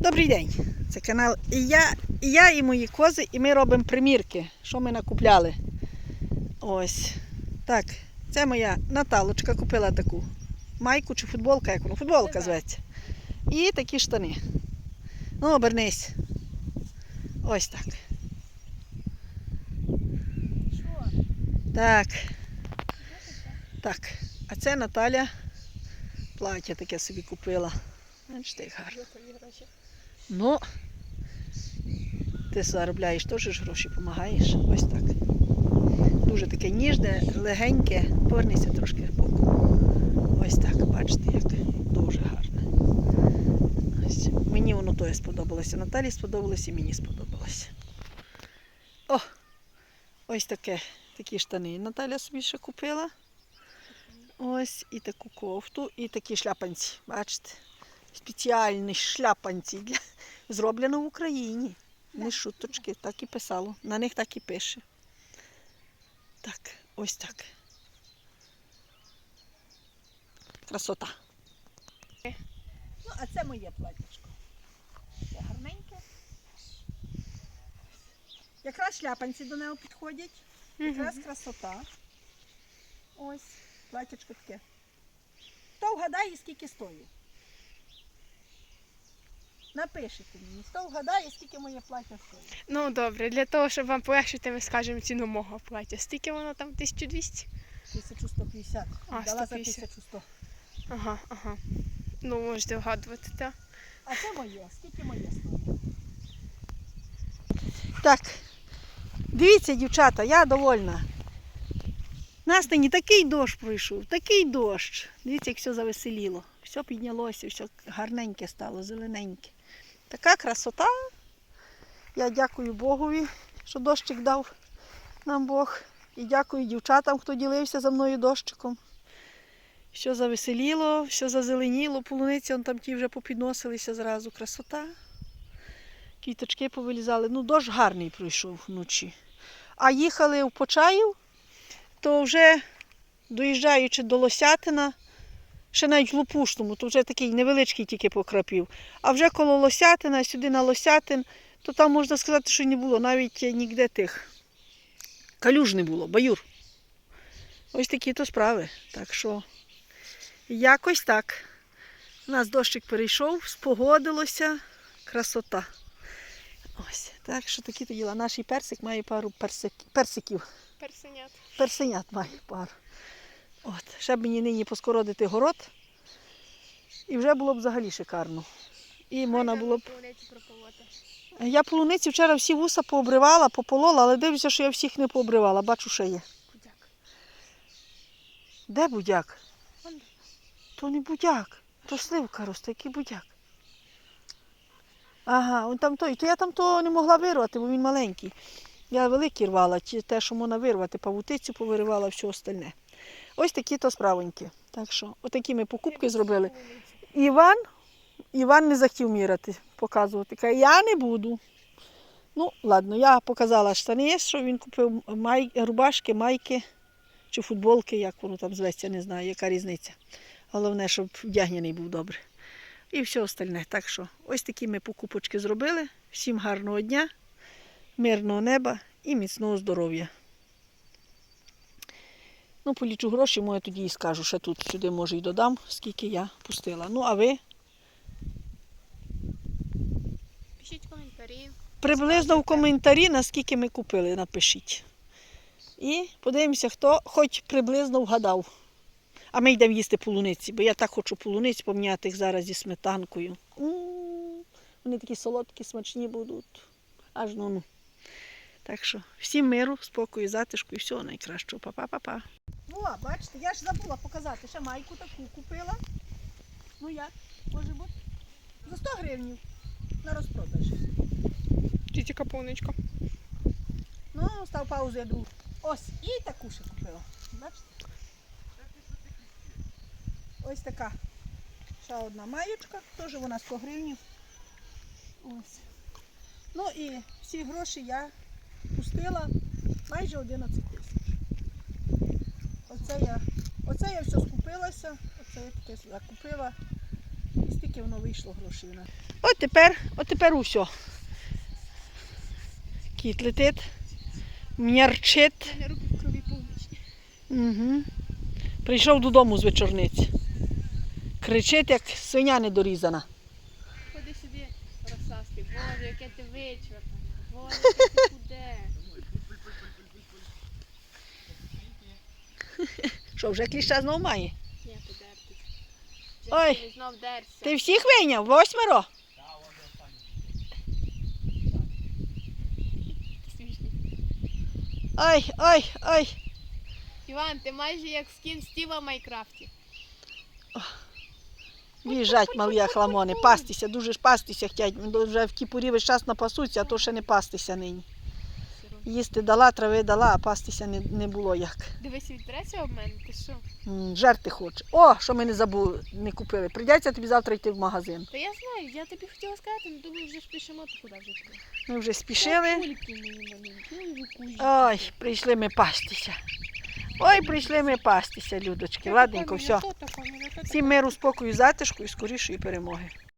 Добрий день. Це канал і я, і я, і мої кози, і ми робимо примірки, що ми накупляли. Ось. Так, це моя Наталочка купила таку майку чи футболка, як воно? Футболка зветься. І такі штани. Ну, обернись. Ось так. Так. Так. А це Наталя плаття таке собі купила. Як гарно. Ну, ти заробляєш теж гроші, допомагаєш. Ось так. Дуже таке ніжне, легеньке. Повернися трошки боку. Ось так, бачите, як дуже гарне. Ось. Мені воно тоє сподобалося. Наталі сподобалось і мені сподобалося. О! Ось таке, такі штани. Наталя собі ще купила. Ось і таку кофту, і такі шляпанці. Бачите? Спеціальні шляпанці для... зроблено в Україні. Не шуточки, так і писало. На них так і пише. Так, ось так. Красота. Ну, а це моє платічко. Це гарненьке. Якраз шляпанці до нього підходять. Якраз красота. Ось, платячко таке. Хто вгадає, скільки стоїть? Напишіть мені, хто вгадає, скільки моє плаття стоїть. Ну добре, для того, щоб вам полегшити, ми скажемо ціну мого плаття. Скільки воно там? 1200? 1150. А, Дала за 1100. Ага, ага. Ну, можете вгадувати, так. А це моє. Скільки моє стоїть? Так. Дивіться, дівчата, я довольна. Настані такий дощ пройшов, такий дощ. Дивіться, як все завеселіло. Все піднялося, все гарненьке стало, зелененьке. Така красота. Я дякую Богові, що дощик дав нам Бог. І дякую дівчатам, хто ділився за мною дощиком. Все завеселіло, все зазеленіло, полуниці там ті вже попідносилися зразу. Красота. Квіточки повилізали. Ну, дощ гарний пройшов вночі. А їхали в Почаїв, то вже доїжджаючи до Лосятина, ще навіть в Лопушному, то вже такий невеличкий тільки покрапів. А вже коло Лосятина, сюди на Лосятин, то там можна сказати, що не було навіть ніде тих. Калюж не було, баюр. Ось такі то справи. Так що якось так. У нас дощик перейшов, спогодилося, красота. Ось, так що такі то діла. Наш персик має пару персик, персиків. Персенят. Персенят має пару. От. Ще б мені нині поскородити город. І вже було б взагалі шикарно. І можна було б. Я полуниці вчора всі вуса пообривала, пополола, але дивлюся, що я всіх не пообривала. Бачу, що є. Де будяк? Вон. То не будяк, то сливка росте, який будяк. Ага, он там той. То я там то не могла вирвати, бо він маленький. Я великий рвала, те, що можна вирвати, павутицю повиривала, все остальне. Ось такі то справоньки. Так що, отакі ми покупки зробили. Іван, Іван не захотів міряти, показувати. Каже, я не буду. Ну, ладно, я показала штани, що він купив май, рубашки, майки чи футболки, як воно там зветься, не знаю, яка різниця. Головне, щоб вдягнений був добре. І все остальне. Так що ось такі ми покупочки зробили. Всім гарного дня, мирного неба і міцного здоров'я. Ну, полічу гроші, може тоді і скажу, ще тут сюди може і додам, скільки я пустила. Ну, а ви Пишіть коментарі. приблизно в коментарі, наскільки ми купили, напишіть. І подивимося, хто хоч приблизно вгадав. А ми йдемо їсти полуниці, бо я так хочу полуниць поміняти їх зараз зі сметанкою. М, Вони такі солодкі, смачні будуть. Аж ну. ну. Так що всім миру, спокою, затишку і всього найкращого. Па-па-па-па. О, бачите, я ж забула показати, ще майку таку купила. Ну як, може бути? За 100 гривень на розпродаж. Тільки каповничка. Ну, став паузу, я думаю. Ось, і таку ще купила. Бачите? Ось така. Ще одна маєчка, теж вона 100 гривень. Ось. Ну і всі гроші я пустила майже 11 тисяч. Оце я, оце я все скупилася, оце я таке закупила. І стільки воно вийшло грошей. От тепер, от тепер усе. Кіт летить, м'ярчить. мене руки в крові повністю. Угу. Прийшов додому з вечорниці. Кричить, як свиня недорізана. Ходи сюди, розсаски. Боже, яке ти вичерпане. Боже, яке ти худе. Що, вже кліща знов має? Ні, подертись. Ой. Знов дерся. Ти всіх вийняв? Восьмеро? Ой, ой, ой. Іван, ти майже як скін Стіва в Майкрафті. Біжать малі хламони, пастися, дуже ж пастися хотять. Вже в кіпурі весь час напасуться, а то ще не пастися нині. Їсти дала, трави дала, а пастися не, не було як. Дивись, відтреться об мене, ти що? М, Жерти хоче. О, що ми не забули, не купили. Прийдеться тобі завтра йти в магазин. Та я знаю, я тобі хотіла сказати, але думаю, вже спішимо, то куди вже йти? Ми вже спішили. Кульки мені маленькі, ой. Ой, прийшли ми пастися. Ой, прийшли ми пастися, людочки. Ладненько, все. Всім миру, спокою, затишку і скорішої перемоги.